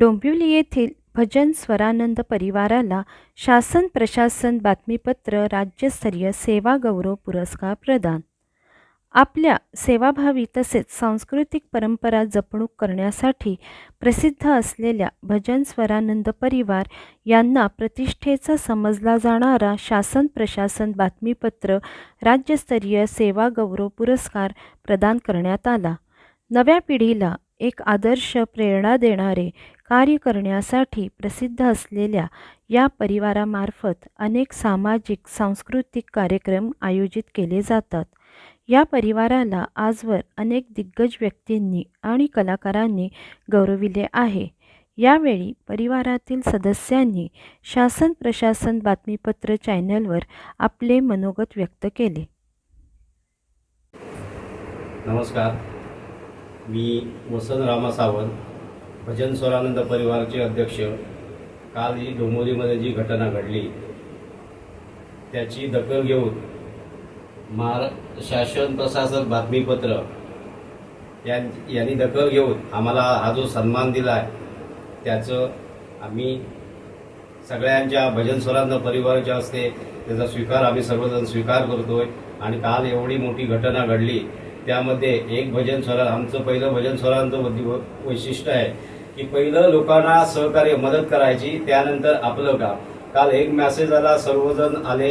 डोंबिवली येथील भजन स्वरानंद परिवाराला शासन प्रशासन बातमीपत्र राज्यस्तरीय सेवा गौरव पुरस्कार प्रदान. आपल्या सेवाभावी तसेच सांस्कृतिक परंपरा जपणूक करण्यासाठी प्रसिद्ध असलेल्या भजन स्वरानंद परिवार यांना प्रतिष्ठेचा समजला जाणारा शासन प्रशासन बातमीपत्र राज्यस्तरीय सेवा गौरव पुरस्कार प्रदान करण्यात आला. नव्या पिढीला एक आदर्श प्रेरणा देणारे कार्य करण्यासाठी प्रसिद्ध असलेल्या या परिवारामार्फत अनेक सामाजिक सांस्कृतिक कार्यक्रम आयोजित केले जातात. या परिवाराला आजवर अनेक दिग्गज व्यक्तींनी आणि कलाकारांनी गौरविले आहे. यावेळी परिवारातील सदस्यांनी शासन प्रशासन बातमीपत्र चॅनलवर आपले मनोगत व्यक्त केले. नमस्कार. मी वसंत रामा सावंत भजन स्वरानंद परिवारचे अध्यक्ष. काल ही डोंबोलीमध्ये जी घटना घडली त्याची दखल घेऊन महारा शासन प्रशासन बातमीपत्र या यांनी दखल घेऊन आम्हाला हा जो सन्मान दिला आहे त्याचं आम्ही सगळ्यांच्या भजन स्वरांना परिवाराच्या असते त्याचा स्वीकार आम्ही सर्वजण स्वीकार करतोय. आणि काल एवढी मोठी घटना घडली त्यामध्ये एक भजन स्वरा आमचं पहिलं भजन स्वरांचं वैशिष्ट्य आहे की पहिलं लोकांना सहकार्य मदत करायची त्यानंतर आपलं काम. काल एक मॅसेज आला सर्वजण आले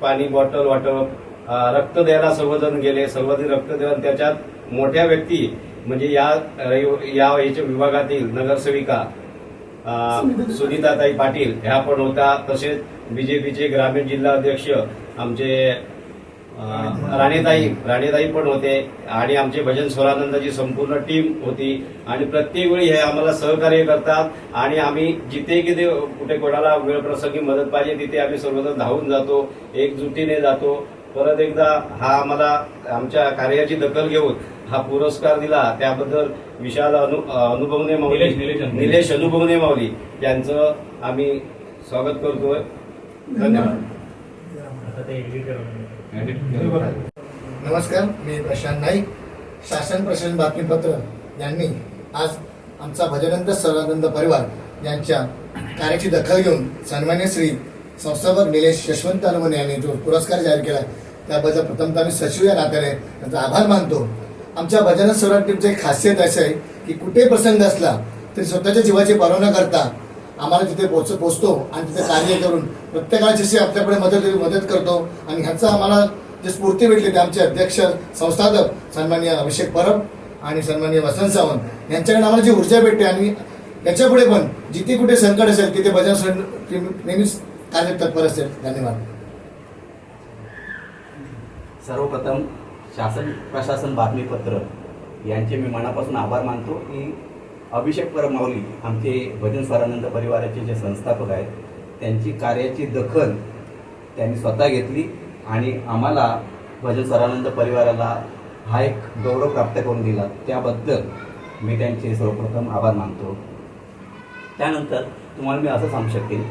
पाणी बॉटल वाटप रक्त द्यायला सर्वजण गेले सर्वजण रक्त देऊन त्याच्यात मोठ्या व्यक्ती म्हणजे या रवि- या याच्या विभागातील नगरसेविका सुनीताताई पाटील ह्या पण होत्या. तसेच बीजेपीचे ग्रामीण जिल्हा अध्यक्ष आमचे राणेताई राणेताई पण होते आणि आमचे भजन स्वरानंदाची संपूर्ण टीम होती. आणि प्रत्येक वेळी हे आम्हाला सहकार्य करतात. आणि आम्ही जिथे किथे कुठे कोणाला वेळ प्रसंगी मदत पाहिजे तिथे आम्ही सर्वजण धावून जातो एकजुटीने जातो. परत एकदा हा आम्हाला आमच्या कार्याची दखल घेऊन हा पुरस्कार दिला. त्याबद्दल विशाल अनु अनुभवने माऊली निलेश- निलेश अनुभवने. माऊली यांचं आम्ही स्वागत करतोय. धन्यवाद. नमस्कार मी प्रशांत नाईक शासन प्रशासन बातमीपत्र यांनी आज आमचा भजनंत सरानंद परिवार यांच्या कार्याची दखल घेऊन सन्मान्य श्री संस्थापक निलेश यशवंत अनवणे यांनी जो पुरस्कार जाहीर केला त्याबद्दल प्रथमतः मी सचिव या नात्याने त्यांचा आभार मानतो. आमच्या भजन टीमची एक खासियत अशी आहे की कुठे प्रसंग असला तरी स्वतःच्या जीवाची पर्वा न करता आम्हाला तिथे पोच पोचतो आणि तिथे कार्य करून प्रत्येकाला जशी आपल्याकडे मदत मदत करतो. आणि ह्याचं आम्हाला जे स्फूर्ती भेटली ते आमचे अध्यक्ष संस्थापक सन्मान्य अभिषेक परब आणि सन्मान्य वसंत सावंत यांच्याकडे आम्हाला जी ऊर्जा भेटते आणि याच्यापुढे पण जिथे कुठे संकट असेल तिथे भजन टीम नेहमीच कार्य तत्पर असेल. धन्यवाद. सर्वप्रथम शासन प्रशासन बातमीपत्र. यांचे मी मनापासून आभार मानतो की अभिषेक परमावली आमचे भजन स्वरानंद परिवाराचे जे संस्थापक आहेत त्यांची कार्याची दखल त्यांनी स्वतः घेतली आणि आम्हाला भजन सरानंद परिवाराला हा एक गौरव प्राप्त करून दिला. त्याबद्दल मी त्यांचे सर्वप्रथम आभार मानतो. त्यानंतर तुम्हाला मी असं सांगू शकेन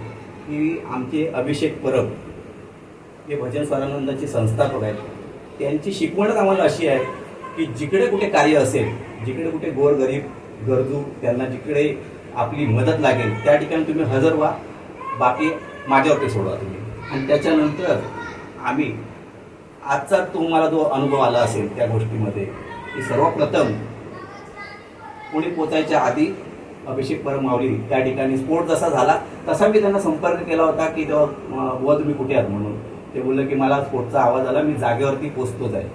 की आमचे अभिषेक परब हे भजन स्वरानंदाचे संस्थापक आहेत. त्यांची शिकवणच आम्हाला अशी आहे की जिकडे कुठे कार्य असेल जिकडे कुठे गोरगरीब गरजू त्यांना जिकडे आपली मदत लागेल त्या ठिकाणी तुम्ही हजर व्हा. बाकी माझ्यावरती सोडवा तुम्ही. आणि त्याच्यानंतर आम्ही आजचा तुम्हाला जो अनुभव आला असेल त्या गोष्टीमध्ये की सर्वप्रथम कोणी पोचायच्या आधी अभिषेक परमावली त्या ठिकाणी स्फोट जसा झाला तसा मी त्यांना संपर्क केला होता की तेव्हा अं, तुम्ही कुठे आहात म्हणून. ते बोललं की मला स्फोटचा आवाज आला मी जागेवरती पोचतोच आहे.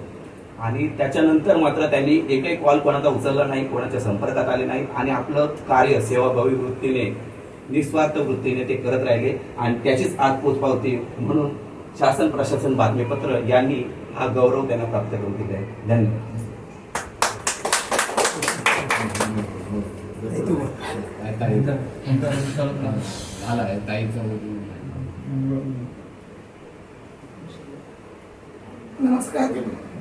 आणि त्याच्यानंतर मात्र त्यांनी एकही कॉल कोणाचा उचलला नाही कोणाच्या संपर्कात आले नाही. आणि आपलं कार्य सेवाभावी वृत्तीने निस्वार्थ वृत्तीने ते करत राहिले आणि त्याचीच आज पोचपावते म्हणून शासन प्रशासन बातमीपत्र यांनी हा गौरव त्यांना प्राप्त करून दिला आहे. धन्यवाद. नमस्कार.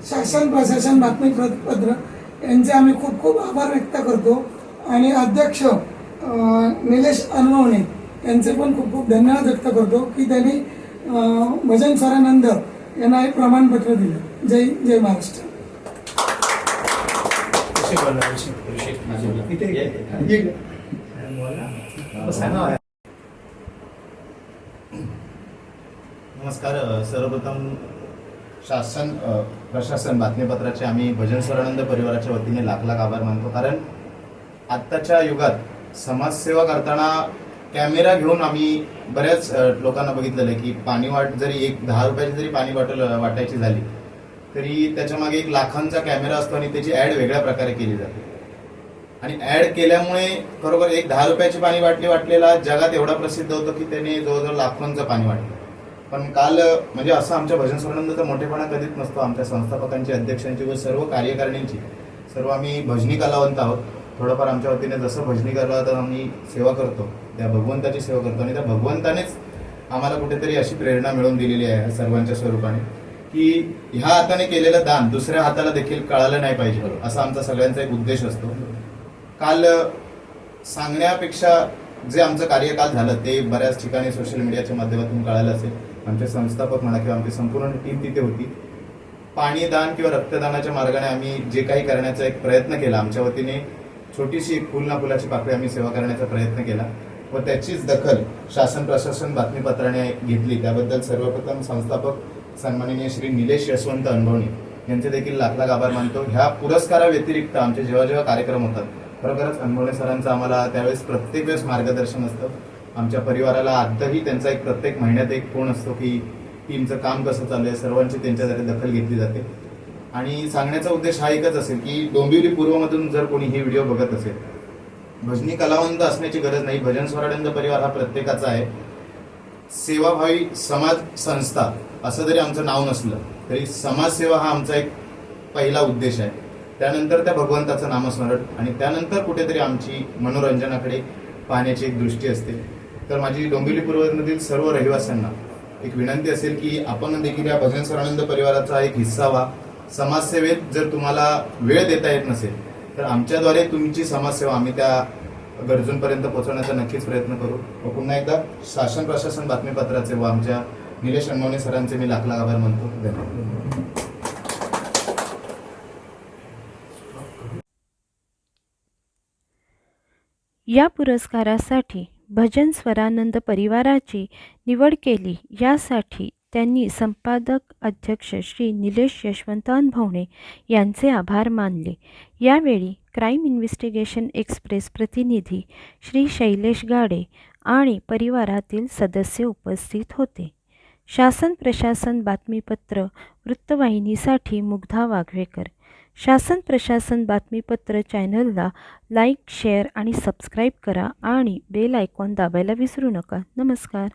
शासन प्रशासन बातमीपत्र यांचे आम्ही खूप खूप आभार व्यक्त करतो. आणि अध्यक्ष निलेश अनवणे यांचे पण खूप खूप धन्यवाद व्यक्त करतो की त्यांनी भजन स्वरानंद यांना एक प्रमाणपत्र दिलं जय जय महाराष्ट्र. नमस्कार सर्वप्रथम शासन प्रशासन बातमीपत्राचे आम्ही भजन स्वरानंद परिवाराच्या वतीने लाख लाख आभार मानतो कारण आत्ताच्या युगात समाजसेवा करताना कॅमेरा घेऊन आम्ही बऱ्याच लोकांना बघितलेलं आहे की पाणी वाट जरी एक दहा रुपयाची जरी पाणी बॉटल वाटायची झाली तरी त्याच्यामागे एक लाखांचा कॅमेरा असतो आणि त्याची ॲड वेगळ्या प्रकारे केली जाते. आणि ॲड केल्यामुळे बरोबर एक दहा रुपयाची पाणी बाटली वाटलेला जगात एवढा प्रसिद्ध होतो की त्याने जवळजवळ लाखोंचं पाणी वाटलं. पण काल म्हणजे असं आमच्या भजन स्वानंदाचा मोठेपणा कधीच नसतो. आमच्या संस्थापकांची अध्यक्षांची व सर्व कार्यकारिणींची सर्व आम्ही भजनी कलावंत आहोत. थोडंफार आमच्या वतीने जसं भजनी तर आम्ही सेवा करतो. त्या भगवंताची सेवा करतो आणि त्या भगवंतानेच आम्हाला कुठेतरी अशी प्रेरणा मिळवून दिलेली आहे सर्वांच्या स्वरूपाने की ह्या हाताने केलेलं दान दुसऱ्या हाताला देखील कळालं नाही पाहिजे असा आमचा सगळ्यांचा एक उद्देश असतो. काल सांगण्यापेक्षा जे आमचं कार्यकाल झालं ते बऱ्याच ठिकाणी सोशल मीडियाच्या माध्यमातून कळालं असेल. आमचे संस्थापक म्हणा किंवा आमची संपूर्ण टीम तिथे होती. पाणी दान किंवा रक्तदानाच्या मार्गाने आम्ही जे काही करण्याचा एक प्रयत्न केला आमच्या वतीने छोटीशी एक फुल ना फुलाची पाकळी आम्ही सेवा करण्याचा प्रयत्न केला व त्याचीच दखल शासन प्रशासन बातमीपत्राने घेतली. त्याबद्दल सर्वप्रथम संस्थापक सन्माननीय श्री निलेश यशवंत अनभवणी यांचे देखील लाख लाख आभार मानतो. ह्या पुरस्काराव्यतिरिक्त आमचे जेव्हा जेव्हा कार्यक्रम होतात खरोखरच अनभवणे सरांचं आम्हाला त्यावेळेस प्रत्येक वेळेस मार्गदर्शन असतं. आमच्या परिवाराला आताही त्यांचा एक प्रत्येक महिन्यात एक फोन असतो की टीमचं काम कसं चालू आहे? सर्वांची त्यांच्यासाठी दखल घेतली जाते. आणि सांगण्याचा उद्देश हा एकच असेल की डोंबिवली पूर्वमधून जर कोणी हे व्हिडिओ बघत असेल भजनी कलावंत असण्याची गरज नाही भजन स्वरानंद परिवार हा प्रत्येकाचा आहे. सेवाभावी समाज संस्था असं जरी आमचं नाव नसलं तरी समाजसेवा हा आमचा एक पहिला उद्देश आहे. त्यानंतर त्या भगवंताचं नामस्मरण आणि त्यानंतर कुठेतरी आमची मनोरंजनाकडे पाहण्याची एक दृष्टी असते. तर माझी डोंबिवली पूर्वमधील सर्व रहिवाशांना एक विनंती असेल की आपण देखील या भजन स्वरानंद परिवाराचा एक हिस्सा व्हा. समाजसेवेत जर तुम्हाला वेळ देता येत नसेल तर आमच्याद्वारे तुमची समाजसेवा आम्ही त्या गरजूंपर्यंत पोहोचवण्याचा नक्कीच प्रयत्न करू. व पुन्हा एकदा शासन प्रशासन बातमीपत्राचे व आमच्या निलेश अनमोने सरांचे मी लाख लाख आभार मानतो. धन्यवाद. या पुरस्कारासाठी भजन स्वरानंद परिवाराची निवड केली. यासाठी त्यांनी संपादक अध्यक्ष श्री निलेश यशवंत अनभवणे यांचे आभार मानले. यावेळी क्राईम इन्व्हेस्टिगेशन एक्सप्रेस प्रतिनिधी श्री शैलेश गाडे आणि परिवारातील सदस्य उपस्थित होते. शासन प्रशासन बातमीपत्र वृत्तवाहिनीसाठी मुग्धा वाघवेकर. शासन प्रशासन बातमीपत्र चॅनलला लाईक शेअर आणि सबस्क्राईब करा आणि बेल आयकॉन दाबायला विसरू नका. नमस्कार.